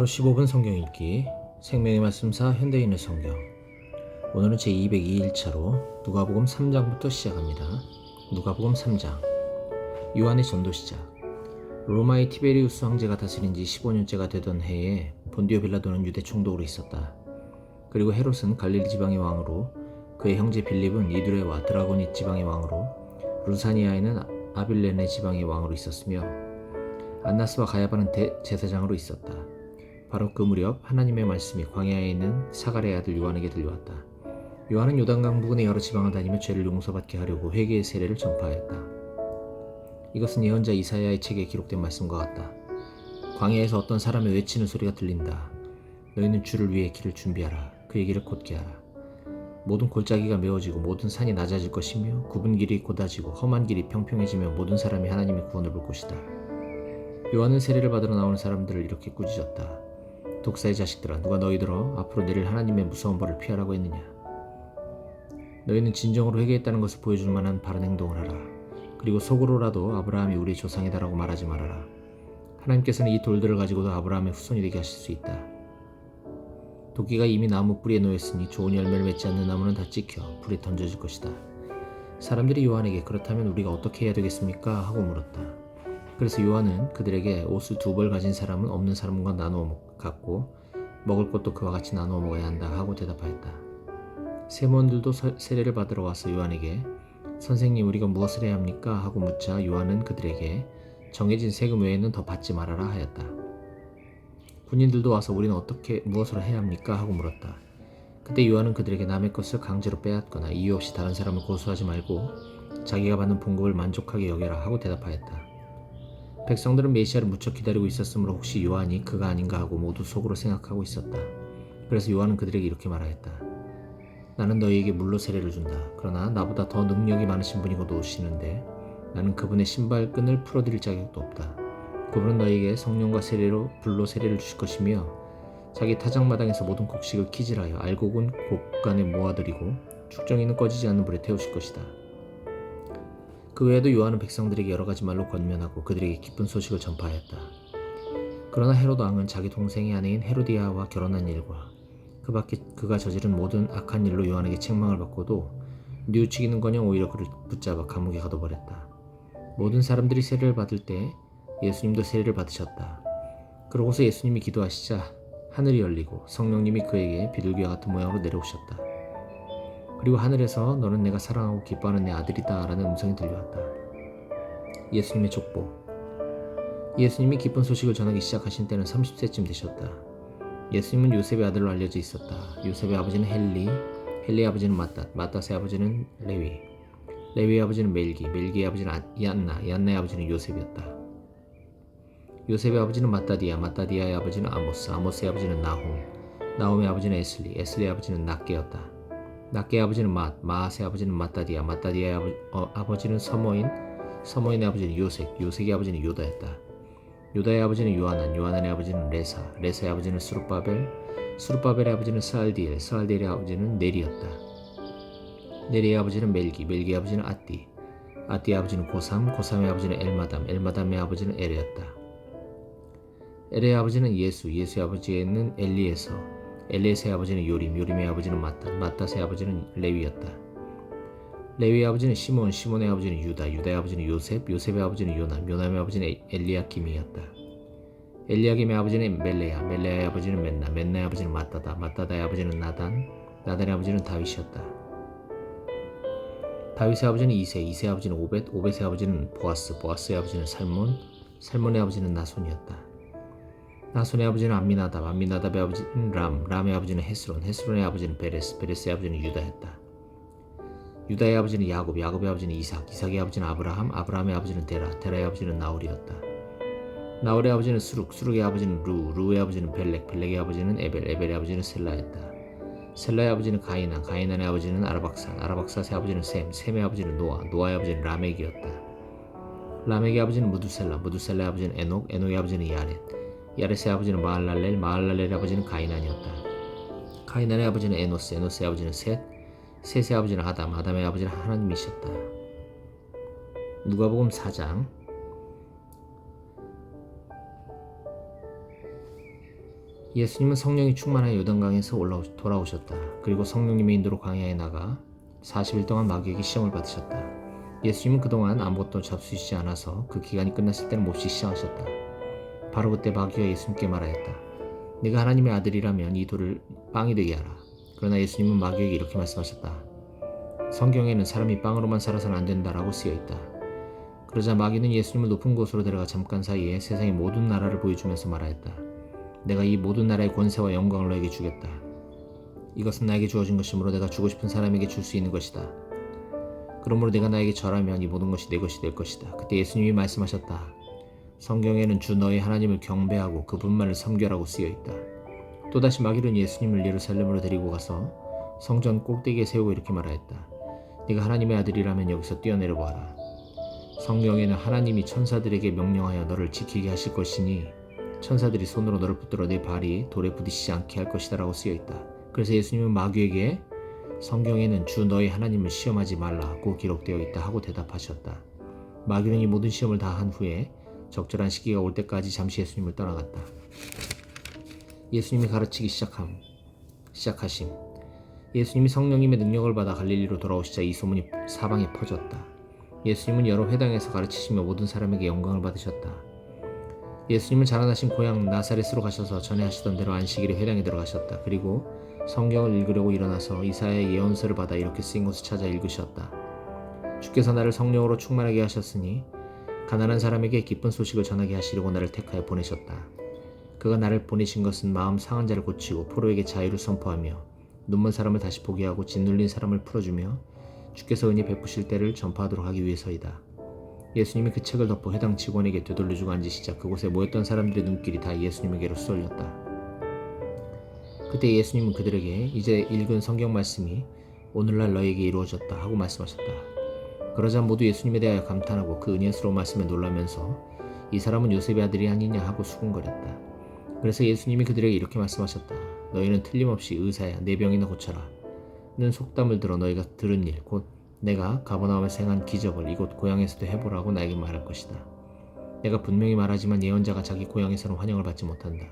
하루 15분 성경 읽기 생명의 말씀사 현대인의 성경 오늘은 제 202일차로 누가복음 3장부터 시작합니다. 누가복음 3장 요한의 전도 시작 로마의 티베리우스 황제가 다스린 지 15년째가 되던 해에 본디오 빌라도는 유대 총독으로 있었다. 그리고 헤롯은 갈릴리 지방의 왕으로 그의 형제 빌립은 이두레와 드라고니 지방의 왕으로 루사니아에는 아빌레네 지방의 왕으로 있었으며 안나스와 가야바는 대제사장으로 있었다. 바로 그 무렵 하나님의 말씀이 광야에 있는 사가랴의 아들 요한에게 들려왔다. 요한은 요단강 부근의 여러 지방을 다니며 죄를 용서받게 하려고 회개의 세례를 전파하였다. 이것은 예언자 이사야의 책에 기록된 말씀과 같다. 광야에서 어떤 사람의 외치는 소리가 들린다. 너희는 주를 위해 길을 준비하라. 그의 길을 곧게 하라. 모든 골짜기가 메워지고 모든 산이 낮아질 것이며 굽은 길이 곧아지고 험한 길이 평평해지며 모든 사람이 하나님의 구원을 볼 것이다. 요한은 세례를 받으러 나오는 사람들을 이렇게 꾸짖었다. 독사의 자식들아 누가 너희들어 앞으로 내릴 하나님의 무서운 벌을 피하라고 했느냐. 너희는 진정으로 회개했다는 것을 보여줄 만한 바른 행동을 하라. 그리고 속으로라도 아브라함이 우리 조상이다라고 말하지 말아라. 하나님께서는 이 돌들을 가지고도 아브라함의 후손이 되게 하실 수 있다. 도끼가 이미 나무 뿌리에 놓였으니 좋은 열매를 맺지 않는 나무는 다 찍혀 불에 던져질 것이다. 사람들이 요한에게 그렇다면 우리가 어떻게 해야 되겠습니까? 하고 물었다. 그래서 요한은 그들에게 옷을 두 벌 가진 사람은 없는 사람과 나누어 갖고 먹을 것도 그와 같이 나누어 먹어야 한다 하고 대답하였다. 세몬들도 세례를 받으러 와서 요한에게 선생님 우리가 무엇을 해야 합니까? 하고 묻자 요한은 그들에게 정해진 세금 외에는 더 받지 말아라 하였다. 군인들도 와서 우리는 어떻게 무엇을 해야 합니까? 하고 물었다. 그때 요한은 그들에게 남의 것을 강제로 빼앗거나 이유 없이 다른 사람을 고소하지 말고 자기가 받는 봉급을 만족하게 여겨라 하고 대답하였다. 백성들은 메시아를 무척 기다리고 있었으므로 혹시 요한이 그가 아닌가 하고 모두 속으로 생각하고 있었다. 그래서 요한은 그들에게 이렇게 말하였다. 나는 너희에게 물로 세례를 준다. 그러나 나보다 더 능력이 많으신 분이 곧 오시는데 나는 그분의 신발끈을 풀어드릴 자격도 없다. 그분은 너희에게 성령과 세례로 불로 세례를 주실 것이며 자기 타작마당에서 모든 곡식을 키질하여 알곡은 곡간에 모아들이고 축정이는 꺼지지 않는 불에 태우실 것이다. 그 외에도 요한은 백성들에게 여러 가지 말로 권면하고 그들에게 기쁜 소식을 전파하였다. 그러나 헤로드 왕은 자기 동생의 아내인 헤로디아와 결혼한 일과 그 밖에 그가 저지른 모든 악한 일로 요한에게 책망을 받고도 뉘우치기는커녕 오히려 그를 붙잡아 감옥에 가둬버렸다. 모든 사람들이 세례를 받을 때 예수님도 세례를 받으셨다. 그러고서 예수님이 기도하시자 하늘이 열리고 성령님이 그에게 비둘기와 같은 모양으로 내려오셨다. 그리고 하늘에서 너는 내가 사랑하고 기뻐하는 내 아들이다 라는 음성이 들려왔다. 예수님의 족보 예수님이 기쁜 소식을 전하기 시작하신 때는 30세쯤 되셨다. 예수님은 요셉의 아들로 알려져 있었다. 요셉의 아버지는 헬리, 헬리의 아버지는 마따, 마따의 아버지는 레위, 레위의 아버지는 멜기, 멜기의 아버지는 얀나, 얀나의 아버지는 요셉이었다. 요셉의 아버지는 마따디아, 마따디아의 아버지는 아모스, 아모스의 아버지는 나홈, 나홈의 아버지는 에슬리, 에슬리의 아버지는 낫게였다. 낫게의 아버지는 맛, 마앗의 아버지는 마따디아, 마따디아의 아버, 어, 아버지는 서모인, 서모인의 아버지는 요색, 요색의 아버지는 요다였다. 요다의 아버지는 요하난, 요하난의 아버지는 레사, 레사의 아버지는 수르바벨, 수르바벨의 아버지는 스알디엘, 스알디엘의 아버지는 네리였다. 네리의 아버지는 멜기, 멜기의 아버지는 아띠, 아띠의 아버지는 고삼, 고삼의 아버지는 엘마담, 엘마담의 아버지는 에레였다. 에레의 아버지는 예수, 예수의 아버지는 엘리에서, 엘리에서의 아버지는 요림, 요림의 아버지는 마따, 마따의 아버지는 레위였다. 레위의 아버지는 시몬, 시몬의 아버지는 유다, 유다의 아버지는 요셉, 요셉의 아버지는 요남, 요남의 아버지는 엘리야김이었다. 엘리야김의 아버지는 멜레야, 멜레야의 아버지는 맨나, 맨나의 아버지는 마따다, 마따다의 아버지는 나단, 나단의 아버지는 다윗이었다. 다윗의 아버지는 이세, 이세의 아버지는 오벳, 오벳의 아버지는 보아스, 보아스의 아버지는 살몬, 살몬의 아버지는 나손이었다. 나손의 아버지는 암미나답, 암미나답의 아버지는 람, 람의 아버지는 헤스론, 헤스론의 아버지는 베레스, 베레스의 아버지는 유다였다. 유다의 아버지는 야곱, 야곱의 아버지는 이삭, 이삭의 아버지는 아브라함, 아브라함의 아버지는 데라, 데라의 아버지는 나홀이었다. 나홀의 아버지는 수룩, 수룩의 아버지는 루, 루의 아버지는 벨렉, 벨렉의 아버지는 에벨, 에벨의 아버지는 셀라였다. 셀라의 아버지는 가이난, 가이난의 아버지는 아라박산, 아라박사의 아버지는 셈, 셈의 아버지는 노아, 노아의 아버지는 라멕이었다. 라멕의 아버지는 무두셀라, 무두셀라의 아버지는 에녹, 에녹의 아버지는 야렛, 야렛의 아버지는 마할랄렐, 마할랄렐의 아버지는 가이난이었다. 가이난의 아버지는 에노스, 에노스의 아버지는 셋, 셋의 아버지는 아담, 아담의 아버지는 하나님이셨다. 누가복음 4장 예수님은 성령이 충만하여 요단강에서 돌아오셨다. 그리고 성령님의 인도로 광야에 나가 40일 동안 마귀에게 시험을 받으셨다. 예수님은 그동안 아무것도 잡수시지 않아서 그 기간이 끝났을 때는 몹시 시장하셨다. 바로 그때 마귀가 예수님께 말하였다. 네가 하나님의 아들이라면 이 돌을 빵이 되게 하라. 그러나 예수님은 마귀에게 이렇게 말씀하셨다. 성경에는 사람이 빵으로만 살아서는 안 된다라고 쓰여 있다. 그러자 마귀는 예수님을 높은 곳으로 데려가 잠깐 사이에 세상의 모든 나라를 보여주면서 말하였다. 내가 이 모든 나라의 권세와 영광을 너에게 주겠다. 이것은 나에게 주어진 것이므로 내가 주고 싶은 사람에게 줄 수 있는 것이다. 그러므로 내가 나에게 절하면 이 모든 것이 내 것이 될 것이다. 그때 예수님이 말씀하셨다. 성경에는 주 너의 하나님을 경배하고 그분만을 섬겨라고 쓰여 있다. 또다시 마귀는 예수님을 예루살렘으로 데리고 가서 성전 꼭대기에 세우고 이렇게 말하였다. 네가 하나님의 아들이라면 여기서 뛰어내려 보아라. 성경에는 하나님이 천사들에게 명령하여 너를 지키게 하실 것이니 천사들이 손으로 너를 붙들어 내 발이 돌에 부딪히지 않게 할 것이다라고 쓰여 있다. 그래서 예수님은 마귀에게 성경에는 주 너의 하나님을 시험하지 말라고 기록되어 있다 하고 대답하셨다. 마귀는 이 모든 시험을 다 한 후에 적절한 시기가 올 때까지 잠시 예수님을 떠나갔다. 예수님이 가르치기 시작함, 시작하심. 예수님이 성령님의 능력을 받아 갈릴리로 돌아오시자 이 소문이 사방에 퍼졌다. 예수님은 여러 회당에서 가르치시며 모든 사람에게 영광을 받으셨다. 예수님은 자라나신 고향 나사렛으로 가셔서 전에 하시던 대로 안식일에 회당에 들어가셨다. 그리고 성경을 읽으려고 일어나서 이사야의 예언서를 받아 이렇게 쓰인 것을 찾아 읽으셨다. 주께서 나를 성령으로 충만하게 하셨으니 가난한 사람에게 기쁜 소식을 전하게 하시려고 나를 택하여 보내셨다. 그가 나를 보내신 것은 마음 상한 자를 고치고 포로에게 자유를 선포하며 눈먼 사람을 다시 보게 하고 짓눌린 사람을 풀어주며 주께서 은혜 베푸실 때를 전파하도록 하기 위해서이다. 예수님이 그 책을 덮어 해당 직원에게 되돌려주고 앉으시자 그곳에 모였던 사람들의 눈길이 다 예수님에게로 쏠렸다. 그때 예수님은 그들에게 이제 읽은 성경 말씀이 오늘날 너에게 이루어졌다 하고 말씀하셨다. 그러자 모두 예수님에 대하여 감탄하고 그 은혜스러운 말씀에 놀라면서 이 사람은 요셉의 아들이 아니냐 하고 수군거렸다. 그래서 예수님이 그들에게 이렇게 말씀하셨다. 너희는 틀림없이 의사야 내 병이나 고쳐라. 는 속담을 들어 너희가 들은 일 곧 내가 가버나움에서 행한 기적을 이곳 고향에서도 해보라고 나에게 말할 것이다. 내가 분명히 말하지만 예언자가 자기 고향에서는 환영을 받지 못한다.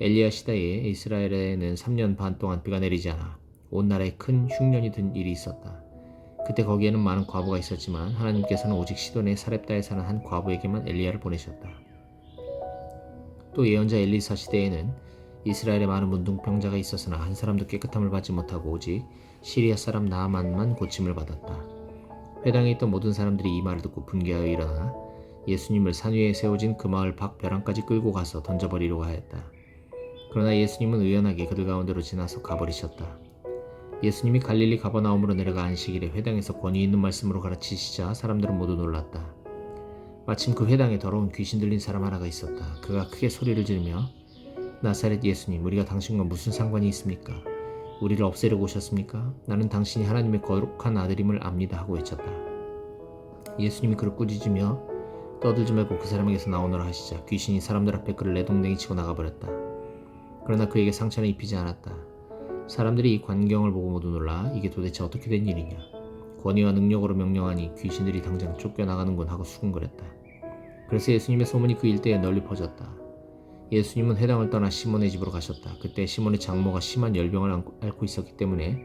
엘리야 시대에 이스라엘에는 3년 반 동안 비가 내리지 않아 온 나라에 큰 흉년이 든 일이 있었다. 그때 거기에는 많은 과부가 있었지만 하나님께서는 오직 시돈의 사렙다에 사는 한 과부에게만 엘리야를 보내셨다. 또 예언자 엘리사 시대에는 이스라엘에 많은 문둥병자가 있었으나 한 사람도 깨끗함을 받지 못하고 오직 시리아 사람 나아만만 고침을 받았다. 회당에 있던 모든 사람들이 이 말을 듣고 분개하여 일어나 예수님을 산 위에 세워진 그 마을 밖 벼랑까지 끌고 가서 던져버리려고 하였다. 그러나 예수님은 의연하게 그들 가운데로 지나서 가버리셨다. 예수님이 갈릴리 가버나움으로 내려가 안식일에 회당에서 권위 있는 말씀으로 가르치시자 사람들은 모두 놀랐다. 마침 그 회당에 더러운 귀신 들린 사람 하나가 있었다. 그가 크게 소리를 지르며 나사렛 예수님, 우리가 당신과 무슨 상관이 있습니까? 우리를 없애려고 오셨습니까? 나는 당신이 하나님의 거룩한 아들임을 압니다 하고 외쳤다. 예수님이 그를 꾸짖으며 떠들지 말고 그 사람에게서 나오너라 하시자 귀신이 사람들 앞에 그를 내동댕이 치고 나가버렸다. 그러나 그에게 상처는 입히지 않았다. 사람들이 이 광경을 보고 모두 놀라 이게 도대체 어떻게 된 일이냐. 권위와 능력으로 명령하니 귀신들이 당장 쫓겨나가는군 하고 수군거렸다. 그래서 예수님의 소문이 그 일대에 널리 퍼졌다. 예수님은 회당을 떠나 시몬의 집으로 가셨다. 그때 시몬의 장모가 심한 열병을 앓고 있었기 때문에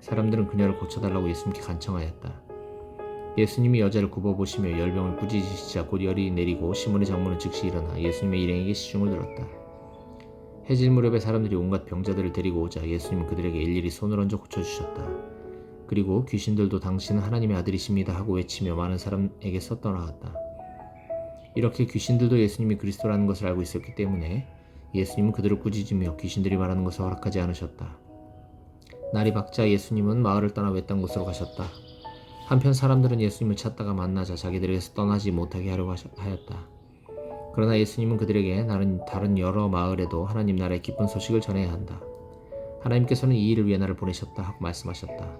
사람들은 그녀를 고쳐달라고 예수님께 간청하였다. 예수님이 여자를 굽어보시며 열병을 꾸짖으시자 곧 열이 내리고 시몬의 장모는 즉시 일어나 예수님의 일행에게 시중을 들었다. 해질 무렵에 사람들이 온갖 병자들을 데리고 오자 예수님은 그들에게 일일이 손을 얹어 고쳐주셨다. 그리고 귀신들도 당신은 하나님의 아들이십니다 하고 외치며 많은 사람에게서 떠나갔다. 이렇게 귀신들도 예수님이 그리스도라는 것을 알고 있었기 때문에 예수님은 그들을 꾸짖으며 귀신들이 말하는 것을 허락하지 않으셨다. 날이 밝자 예수님은 마을을 떠나 외딴 곳으로 가셨다. 한편 사람들은 예수님을 찾다가 만나자 자기들에게서 떠나지 못하게 하려고 하였다. 그러나 예수님은 그들에게 나는 다른 여러 마을에도 하나님 나라의 기쁜 소식을 전해야 한다. 하나님께서는 이 일을 위해 나를 보내셨다 하고 말씀하셨다.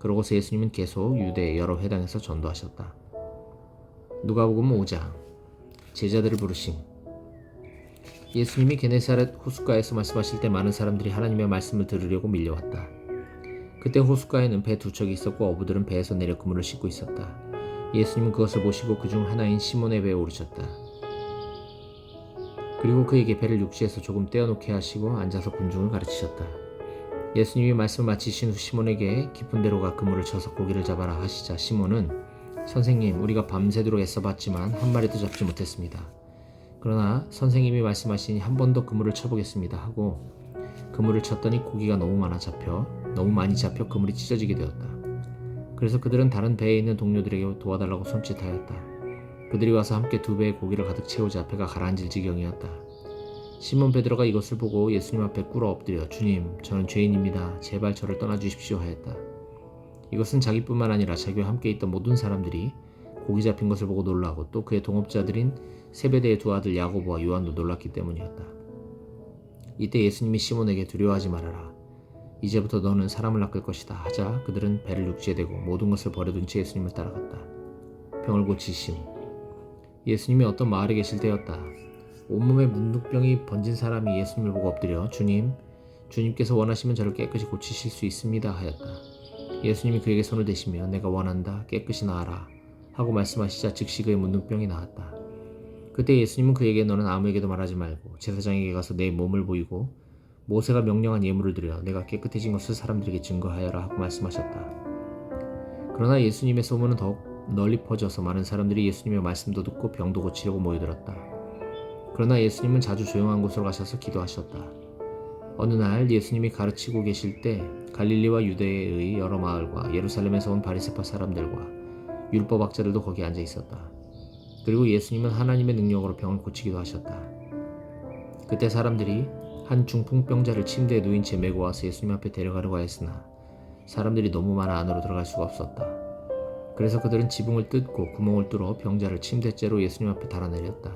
그러고서 예수님은 계속 유대 여러 회당에서 전도하셨다. 누가복음 5장 제자들을 부르심 예수님이 게네사렛 호숫가에서 말씀하실 때 많은 사람들이 하나님의 말씀을 들으려고 밀려왔다. 그때 호숫가에는 배 두 척이 있었고 어부들은 배에서 내려 그물을 싣고 있었다. 예수님은 그것을 보시고 그중 하나인 시몬의 배에 오르셨다. 그리고 그에게 배를 육지에서 조금 떼어놓게 하시고 앉아서 군중을 가르치셨다. 예수님이 말씀을 마치신 후 시몬에게 깊은 데로 가 그물을 쳐서 고기를 잡아라 하시자 시몬은 선생님 우리가 밤새도록 애써봤지만 한 마리도 잡지 못했습니다. 그러나 선생님이 말씀하시니 한 번 더 그물을 쳐보겠습니다 하고 그물을 쳤더니 고기가 너무 많아 잡혀 너무 많이 잡혀 그물이 찢어지게 되었다. 그래서 그들은 다른 배에 있는 동료들에게 도와달라고 손짓하였다. 그들이 와서 함께 두 배의 고기를 가득 채우자 배가 가라앉을 지경이었다. 시몬 베드로가 이것을 보고 예수님 앞에 꿇어 엎드려 주님 저는 죄인입니다. 제발 저를 떠나 주십시오 하였다. 이것은 자기뿐만 아니라 자기와 함께 있던 모든 사람들이 고기 잡힌 것을 보고 놀라고 또 그의 동업자들인 세베대의 두 아들 야고보와 요한도 놀랐기 때문이었다. 이때 예수님이 시몬에게 두려워하지 말아라. 이제부터 너는 사람을 낚을 것이다 하자 그들은 배를 육지에 대고 모든 것을 버려둔 채 예수님을 따라갔다. 병을 고치심. 예수님이 어떤 마을에 계실 때였다. 온몸에 문둥병이 번진 사람이 예수님을 보고 엎드려 주님, 주님께서 원하시면 저를 깨끗이 고치실 수 있습니다 하였다. 예수님이 그에게 손을 대시며 내가 원한다 깨끗이 나아라 하고 말씀하시자 즉시 그의 문둥병이 나았다. 그때 예수님은 그에게 너는 아무에게도 말하지 말고 제사장에게 가서 내 몸을 보이고 모세가 명령한 예물을 드려 내가 깨끗해진 것을 사람들에게 증거하여라 하고 말씀하셨다. 그러나 예수님의 소문은 더욱 널리 퍼져서 많은 사람들이 예수님의 말씀도 듣고 병도 고치려고 모여들었다. 그러나 예수님은 자주 조용한 곳으로 가셔서 기도하셨다. 어느 날 예수님이 가르치고 계실 때 갈릴리와 유대의 여러 마을과 예루살렘에서 온 바리새파 사람들과 율법학자들도 거기 앉아 있었다. 그리고 예수님은 하나님의 능력으로 병을 고치기도 하셨다. 그때 사람들이 한 중풍병자를 침대에 누인 채 메고 와서 예수님 앞에 데려가려고 하였으나 사람들이 너무 많아 안으로 들어갈 수가 없었다. 그래서 그들은 지붕을 뜯고 구멍을 뚫어 병자를 침대째로 예수님 앞에 달아내렸다.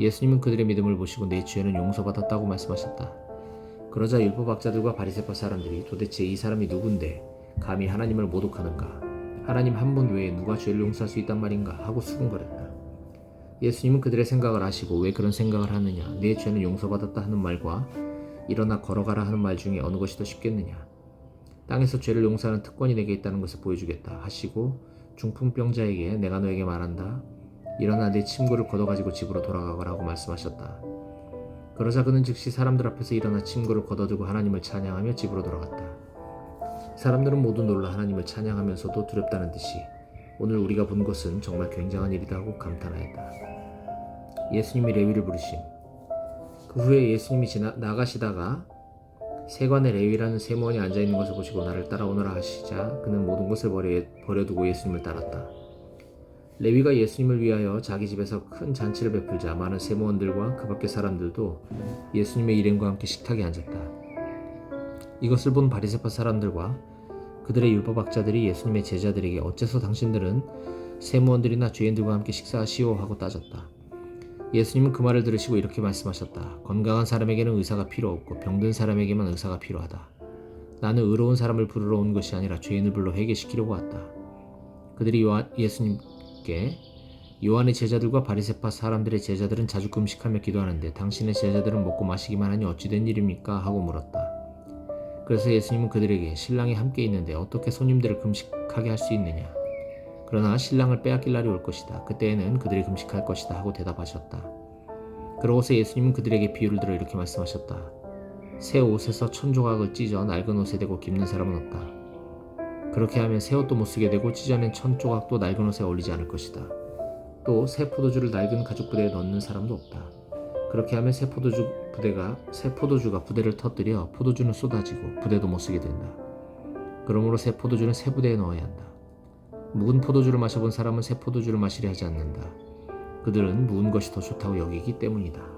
예수님은 그들의 믿음을 보시고 내 죄는 용서받았다고 말씀하셨다. 그러자 율법학자들과 바리새파 사람들이 도대체 이 사람이 누군데 감히 하나님을 모독하는가? 하나님 한 분 외에 누가 죄를 용서할 수 있단 말인가? 하고 수군거렸다. 예수님은 그들의 생각을 아시고 왜 그런 생각을 하느냐? 내 죄는 용서받았다 하는 말과 일어나 걸어가라 하는 말 중에 어느 것이 더 쉽겠느냐? 땅에서 죄를 용서하는 특권이 내게 있다는 것을 보여주겠다 하시고 중풍병자에게 내가 너에게 말한다. 일어나 내 침구를 걷어가지고 집으로 돌아가거라고 말씀하셨다. 그러자 그는 즉시 사람들 앞에서 일어나 침구를 걷어들고 하나님을 찬양하며 집으로 돌아갔다. 사람들은 모두 놀라 하나님을 찬양하면서도 두렵다는 듯이 오늘 우리가 본 것은 정말 굉장한 일이다 하고 감탄하였다. 예수님이 레위를 부르심. 그 후에 예수님이 지나, 나가시다가 세관의 레위라는 세무원이 앉아 있는 것을 보시고 나를 따라오너라 하시자 그는 모든 것을 버려, 버려 두고 예수님을 따랐다. 레위가 예수님을 위하여 자기 집에서 큰 잔치를 베풀자 많은 세무원들과 그 밖의 사람들도 예수님의 일행과 함께 식탁에 앉았다. 이것을 본 바리새파 사람들과 그들의 율법학자들이 예수님의 제자들에게 어째서 당신들은 세무원들이나 죄인들과 함께 식사하시오 하고 따졌다. 예수님은 그 말을 들으시고 이렇게 말씀하셨다. 건강한 사람에게는 의사가 필요 없고 병든 사람에게만 의사가 필요하다. 나는 의로운 사람을 부르러 온 것이 아니라 죄인을 불러 회개시키려고 왔다. 그들이 요한, 예수님께 요한의 제자들과 바리새파 사람들의 제자들은 자주 금식하며 기도하는데 당신의 제자들은 먹고 마시기만 하니 어찌 된 일입니까? 하고 물었다. 그래서 예수님은 그들에게 신랑이 함께 있는데 어떻게 손님들을 금식하게 할 수 있느냐? 그러나 신랑을 빼앗길 날이 올 것이다. 그때에는 그들이 금식할 것이다 하고 대답하셨다. 그러고서 예수님은 그들에게 비유를 들어 이렇게 말씀하셨다. 새 옷에서 천 조각을 찢어 낡은 옷에 대고 깁는 사람은 없다. 그렇게 하면 새 옷도 못 쓰게 되고 찢어낸 천 조각도 낡은 옷에 어울리지 않을 것이다. 또 새 포도주를 낡은 가죽 부대에 넣는 사람도 없다. 그렇게 하면 새 포도주 부대가 새 포도주가 부대를 터뜨려 포도주는 쏟아지고 부대도 못 쓰게 된다. 그러므로 새 포도주는 새 부대에 넣어야 한다. 묵은 포도주를 마셔본 사람은 새 포도주를 마시려 하지 않는다. 그들은 묵은 것이 더 좋다고 여기기 때문이다.